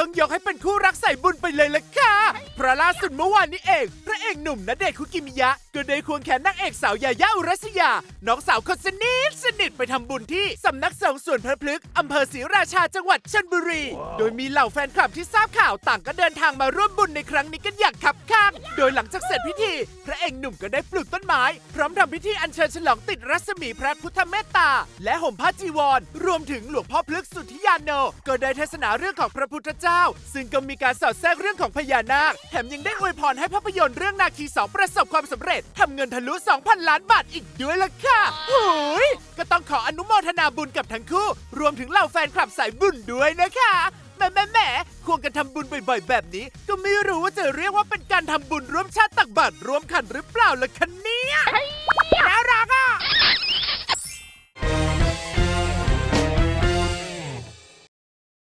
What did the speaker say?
ต้องยกให้เป็นคู่รักใส่บุญไปเลยละค่ะ ราะล่าสุดเมื่อวานนี้เองพระเอกหนุ่มณเดชน์คุกิมิยะ ก็ได้ควงแขนนางเอกสาวยายาอุรัสยา น้องสาวคนสนิทสนิทไปทำบุญที่สำนักสงฆ์สวนพระพฤกษ์อำเภอศรีราชาจังหวัดชลบุรี โดยมีเหล่าแฟนคลับที่ทราบข่าวต่างก็เดินทางมาร่วมบุญในครั้งนี้กันอย่างคับข้างโดยหลังจากเสร็จพิธี พระเอกหนุ่มก็ได้ปลูกต้นไม้ พร้อมทำพิธีอัญเชิญฉลองติดรัศมีพระพุทธเมตตา และห่มผ้าจีวร รวมถึงหลวงพ่อพลึกสุทธิยานโน ก็ได้เทศนาเรื่องของพระพุทธเจ้า ซึ่งก็มีการสอดแทรกเรื่องของพญานาคมยังได้อวยพรให้ภาพยนตร์เรื่องนาคีสองประสบความสำเร็จทำเงินทะลุ 2,000 ล้านบาทอีกด้วยล่ะค่ะหูยก็ต้องขออนุโมทนาบุญกับทั้งคู่ รวมถึงเหล่าแฟนคลับสายบุญด้วยนะคะแหม่แหม่แหม่ควงกันทำบุญบ่อยๆ แบบนี้ ก็ไม่รู้ว่าจะเรียกว่าเป็นการทำบุญร่วมชาติตักบาตรร่วมขันหรือเปล่าล่ะคะเนี่ย